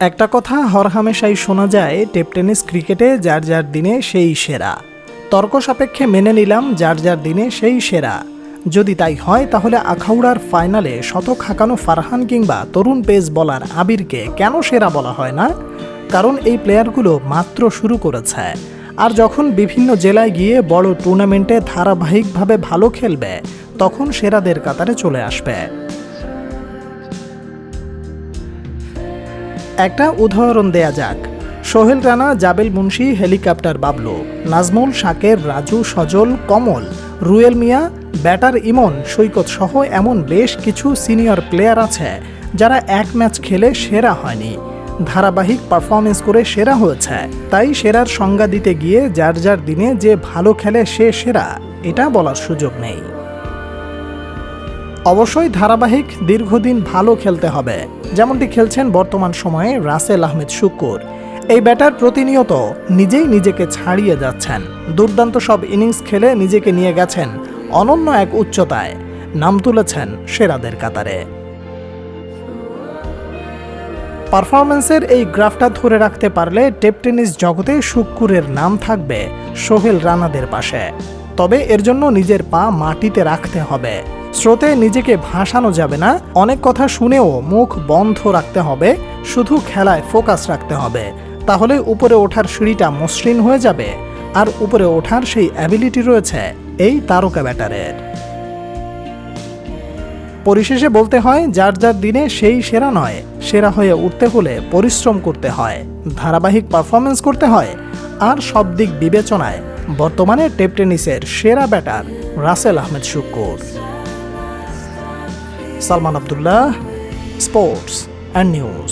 একটা কথা হরহামেশাই শোনা যায়, টেপ টেনিস ক্রিকেটে যার যার দিনে সেই সেরা। তর্ক সাপেক্ষে মেনে নিলাম, যার যার দিনে সেই সেরা। যদি তাই হয়, তাহলে আখাউড়ার ফাইনালে শতক হাঁকানো ফারহান কিংবা তরুণ পেস বলার আবিরকে কেন সেরা বলা হয় না? কারণ এই প্লেয়ারগুলো মাত্র শুরু করেছে। আর যখন বিভিন্ন জেলায় গিয়ে বড় টুর্নামেন্টে ধারাবাহিকভাবে ভালো খেলবে, তখন সেরাদের কাতারে চলে আসবে। একটা উদাহরণ দেয়া যাক। সোহেল রানা, জাবেল মুন্সি, হেলিকপ্টার বাবলু, নাজমুল, শাকের, রাজু, সজল, কমল, রুয়েল মিয়া, ব্যাটার ইমন, সৈকত সহ এমন বেশ কিছু সিনিয়র প্লেয়ার আছে যারা এক ম্যাচ খেলে সেরা হয়নি। ধারাবাহিক পারফরমেন্স করে সেরা হয়েছে। তাই সেরার সংজ্ঞা দিতে গিয়ে যার যার দিনে যে ভালো খেলে সে সেরা, এটা বলার সুযোগ নেই। অবশ্যই ধারাবাহিক দীর্ঘদিন ভালো খেলতে হবে। যেমনটি খেলছেন বর্তমান সময়ে রাসেল আহমেদ শুক্কুর। এই ব্যাটার প্রতিনিয়ত নিজেই নিজেকে ছাড়িয়ে যাচ্ছেন। দুর্দান্ত সব ইনিংস খেলে নিজেকে নিয়ে গেছেন অনন্য এক উচ্চতায়। নাম তুলেছেন সেরাদের কাতারে। পারফরমেন্সের এই গ্রাফটা ধরে রাখতে পারলে টেপ টেনিস জগতে শুক্কুরের নাম থাকবে সোহেল রানাদের পাশে। তবে এর জন্য নিজের পা মাটিতে রাখতে হবে। স্রোতে নিজেকে ভাসানো যাবে না। অনেক কথা শুনেও মুখ বন্ধ রাখতে হবে, শুধু খেলায় ফোকাস রাখতে হবে। তাহলে উপরে ওঠার সিঁড়িটা মসৃণ হয়ে যাবে, আর উপরে ওঠার সেই অ্যাবিলিটি রয়েছে এই তারকা ব্যাটারের। পরিশেষে বলতে হয়, যার যার দিনে সেই সেরা নয়, সেরা হয়ে উঠতে হলে পরিশ্রম করতে হয়, ধারাবাহিক পারফরমেন্স করতে হয়, আর সব দিক বিবেচনায় বর্তমানে টেপ টেনিসের সেরা batter Rasel Ahmed Shukkur. Salman Abdullah sports and news